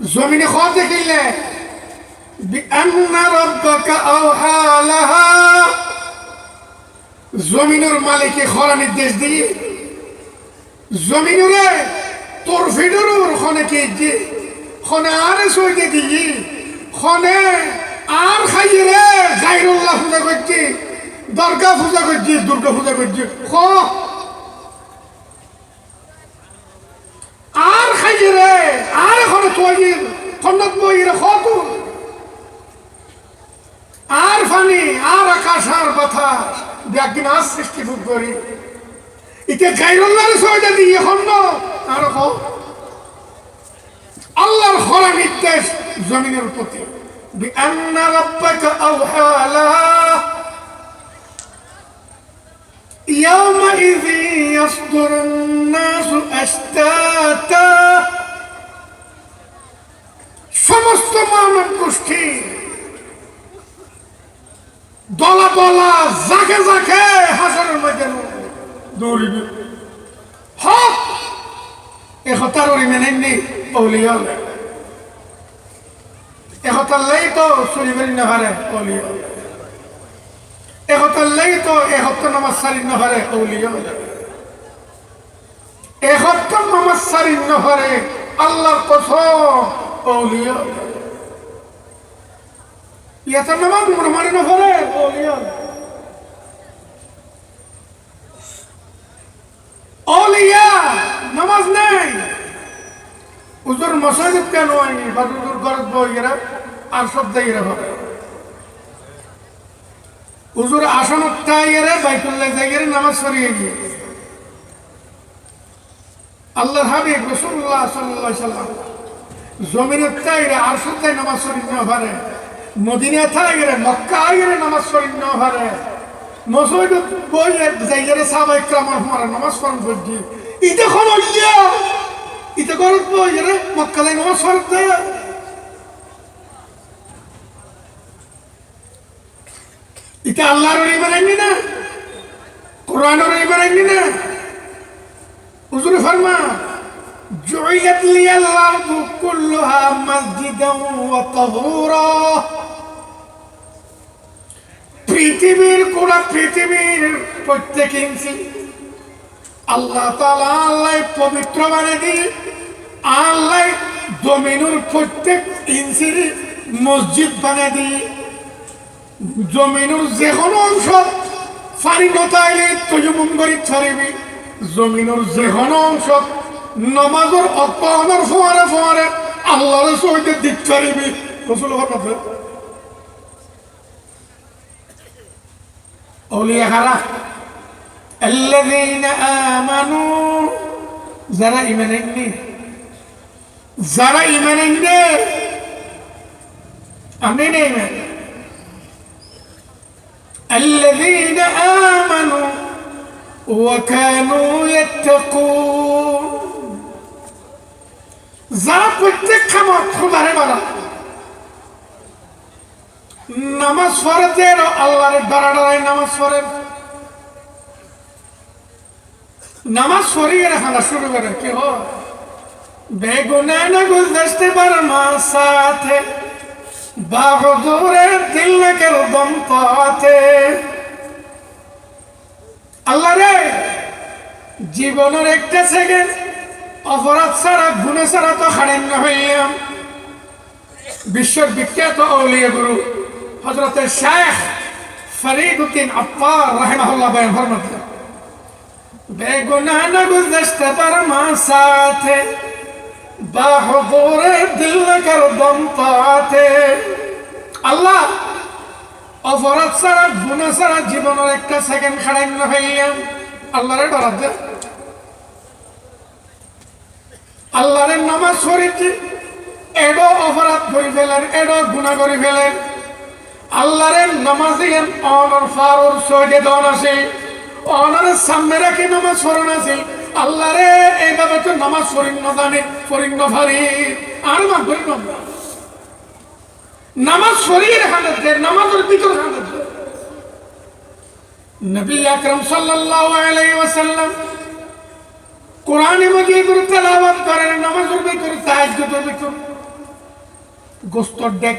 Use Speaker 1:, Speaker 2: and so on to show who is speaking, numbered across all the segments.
Speaker 1: জমিনে খর দেখিলে জমিনের মালিকে খরা নির্দেশ দিয়ে, জমিনরে তোর ফিডর খনে কে যে খনে আর সইতে দিই খনে আর খাইয়ে রে, গাইরুল্লাহ পূজা করছি, দরগা পূজা করছি, দুর্গা পূজা করছি। খ! বাতাস একদিন আর সৃষ্টি ভোগ করি ইতে গাইরুল্লাহর সহজে দিয়ে এখন আর কও আল্লাহর খরা নির্দেশ জমিনের প্রতি بأن ربك أوحى لها يومئذ يصدر الناس أشتاتا সমস্ত মানব গোষ্ঠী দলা দলা জাকে জাকে হাজারের মধ্যে দৌড়িবে হক! এহতার ওরি মেনে নি অলিয়ল এহতার লাই তো চলিবেন নহারে অলিয়ল এহতার লাই তো এহত্ত নামাজ সারি আল্লাহর নামাজ মোটামুটি নহরে অলিয়ল অলিয়া নামাজ নেই। উজুর মসজিদ কেন আইনি? বা উজুর গরত বইয়েরা আর সব দেইরা হবে উজুর আসন তাইয়েরা বাইতুল্লাহ যাইয়েরা নামাজ সরিয়ে গিয়ে। আল্লাহ হাবিব রসুল্লাহ সাল্লাহ সাল্লাম জমিনের তাইরে আর সত্যায় নামাজ শরীর না পারে মদিনা থাইরে মক্কা আইরে নামাজ শরীর না পারে মসজিদ বইয়ে যাইয়েরা সাহাবাই ক্রামার মারা নামাজ পড়ন করছি ইতে খন ইয়া! ইতে গরত মক্কা লাই নামাজ দেয় ইতে আল্লাহর ইমান আইনি না? কোরআনের ইমান আইনি না? হুজুর ফরমা, জুইয়াত লিয়াল আরদু কুল্লুহা মাসজিদান ওয়া তাহুরা। পৃথিবীর কোনা পৃথিবীর প্রত্যেক ইঞ্চি আল্লাহ তাআলা আল্লাহ পবিত্র মানে দি আল্লাহ জমিনুর প্রত্যেক ইঞ্চি মসজিদ বানিয়ে দিই জমিনুর যে কোনো অংশ ফানি নতাইলে তজুমুম করি ছড়িবি জমিনুর যে কোনো অংশ নমাজের অপহনের ফোয়ারে ফোয়ারে আল্লাহর সহিতে দিক ছড়িবি রসুল কথা অলিয়া হারা الذين آمنوا যারা ইমান আননি যারা ইমান আনবে আমি নেই ইমান الذين آمنوا وكانوا يتقون যারা প্রত্যেক খামত খুদারে মারা নামাজ পড়ে দেন আল্লাহরের ডরা ডরাই নামাজ পড়েন। নামাজ পড়িয়ে রাখা শুরু করে, কি হো বেগুনা না গুজতে পার মা সাথে বাহুদুরের দিল না কেন দম পাতে। আল্লাহ রে, জীবনের একটা সেকেন্ড অপরাধ ছাড়া, গুণে ছাড়া তো হারেন্য হইলাম। বিশ্বর বিখ্যাত অলিয়া গুরু। হজরতের শেখ ফরিদ উদ্দিন আপ্পার রাহেমাহুল্লাহ বয়ান ফরমাতেন বেগুনা না গুজতে পার মা সাথে বাহুদুরে দিল কর দম পাতে আল্লাহ, অপরাধ ছাড়া, গুণা ছাড়া জীবনের একটা সেকেন্ড খাড়াইন্য হইলাম আল্লাহরে ডরাত দে। আল্লাহরে নামাজ শরীরটি এডো অপরাধ করে ফেলেন, এডো গুণা করে ফেলেন। আল্লাহরে নামাজ দিয়েন অনর ফারুর সৈদে দন আছে। অনরের সামনে রাখি নামাজ স্মরণ আছে। আল্লাহরে এইভাবে তো নামাজ ফরিন্ন জানে ফরিন্ন ফারি আর মা ফরিন্ন নামাজ সরিয়ে হানত নামাজের ভিতর হানত নবী আকরম সাল্লাল্লাহু আলাইহি ওয়াসাল্লাম কোরআনে মজিদ তেলাওয়াত করেন, নামাজের ভিতর তাহাজ্জুদের ভিতর। গোস্তর ডেক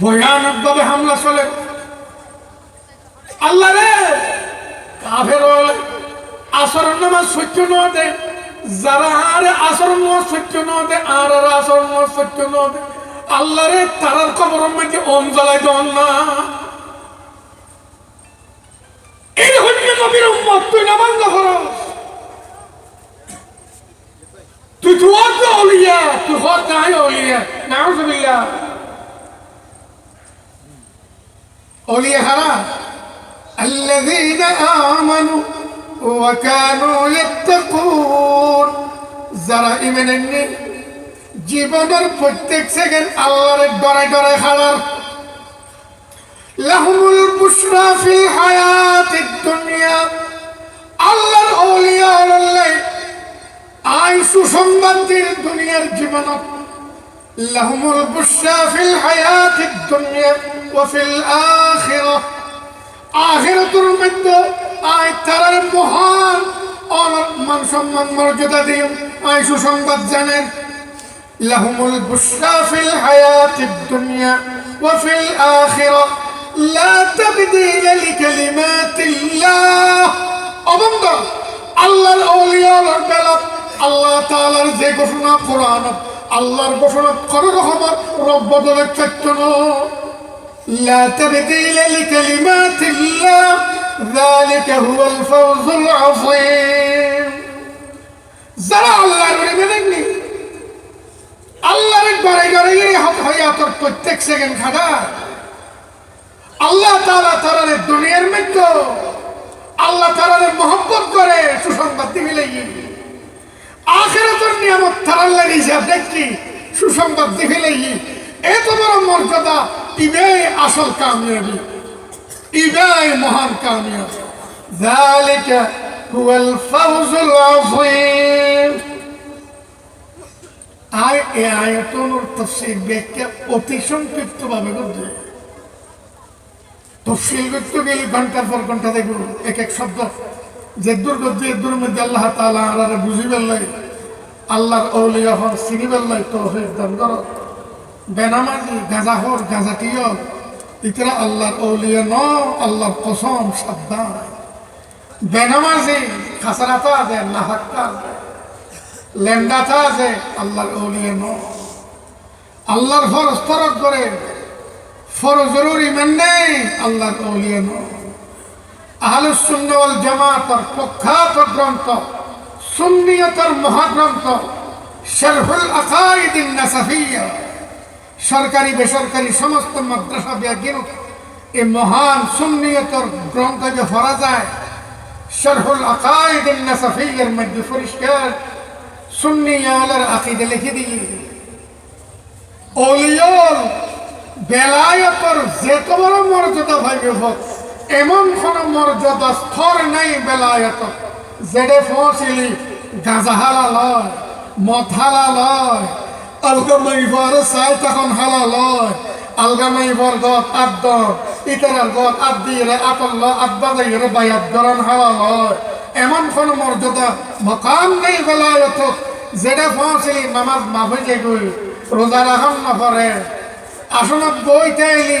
Speaker 1: ভয়ানকভাবে হামলা চলে আল্লাহ রে কাফের সত্য ন দে যারা আর আসর নামাজ সত্য ন আর আর আসর নামাজ সত্য ন আল্লাহ রে অন জ্বালাই না। এই হচ্ছে নবীর উম্মত তুই বন্ধ তুই তো অজ্ঞ অলিয়া তুই হত নাই অলিয়া নাউজুবিল্লাহ অলিয়া হারা الذين آمنوا وكانوا يتقون যারা ইমান এনে জীবনের প্রত্যেক সেকেন্ড আল্লাহর ডরাই ডরাই হারার লাহুমুল বুশরা ফিল হায়াতিদ দুনিয়া আল্লাহর আউলিয়া দুনিয়ার জীবনত লাহুমুল বুশরা ফিল হায়াতিদ দুনিয়া ওয়া ফিল আখিরাহ। আখিরাতুর মধ্যে আই তারার মহান মান সম্মান মর্যাদা দিন আই সুসংবাদ জানেন লাহুমুল বুশরা ফিল হায়াতিদ দুনিয়া ওয়া ফিল আখিরাহ। লা তাবদীলা লিকালিমাতিল্লাহ অবন্ধ আল্লাহর আউলিয়ার বেলা আল্লাহ তাআলার যে ঘোষণা কোরআন আল্লাহর ঘোষণা কোন রকমের রব বদলে চাইতো না لا تبديل لكلمات الله ذلك هو الفوز العظيم যারা আল্লাহর মেনেননি আল্লাহর ঘরে ঘরে গিয়ে হায়াতের প্রত্যেক সেকেন্ড খাটা আল্লাহ তারা তারা দুনিয়ার মধ্যে আল্লাহ তারা মহব্বত করে সুসংবাদ দিবি লাগি আখেরাতের নিয়ামত তারার লাগি হিসাব দেখছি সুসংবাদ দিবি লাগি এত বড় মর্যাদা ইবাই আসল কামিয়াবি ইবাই মহান কামিয়াবি ذلك هو الفوز العظيم আয় এ আয়তনুর তফসিল ব্যাখ্যা অতি সংক্ষিপ্ত ভাবে বুঝবে তফসিল করতে গেলে ঘন্টার পর ঘন্টা দেখব এক এক শব্দ যে দুর্গ যে দূর মধ্যে আল্লাহ তালা আল্লাহ বুঝিবার লাগে আল্লাহর অলিয়া হন চিনিবার লাগে তো দান করো। বেনামাজি গাজাহর গাজাটিয় ইতরা আল্লাহর অলিয়া ন আল্লাহর কসম, সাবধান। বেনামাজি, খাসারাতা আছে, নাহাক্কা আছে, লেন্ডাতা আছে, আল্লাহর অলিয়া ন আল্লাহর ফরজ তরক করে ফরজের ইমান নেই, আল্লাহর অলিয়া ন আহলুস সুন্নাহ ওয়াল জামাতের প্রখ্যাত গ্রন্থ, সুন্নিয়তের মহাগ্রন্থ শারহুল আকাইদিন নাসাফিয়া সরকারি, বেসরকারি সমস্ত মাদ্রাসা ব্যাগির এই মহান সুন্নিয়তর গ্রন্থকে পড়া যায় শরহুল আকাইদ নাসাফিয়ের মধ্যে পরিষ্কার সুন্নিয়ালের আকিদে লিখে দিয়ে, অলিয়ল বেলায়তর যেত বড় মর্যাদা ভাইবে হোক এমন কোন মর্যাদা স্তর নাই বেলায়ত। যেডে পৌঁছিলি গাঁজা হালালয় মদ হালালয় আলগামাইবার চাই তখন হালালয় আলগামাইবার গত আব্দ, ইতারার গত আব্দিরে আতল্লা আব্বা যাইরে বায়াত দরান হালালয় এমন কোন মর্যাদা মকাম নেই বেলায়ত যেটা পৌঁছিলি নামাজ মাফে গই রোজা রাখান না করে আসনত বই তাইলি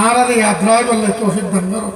Speaker 1: আর আর এই আদ্রায় বললে তৌফিক দান করো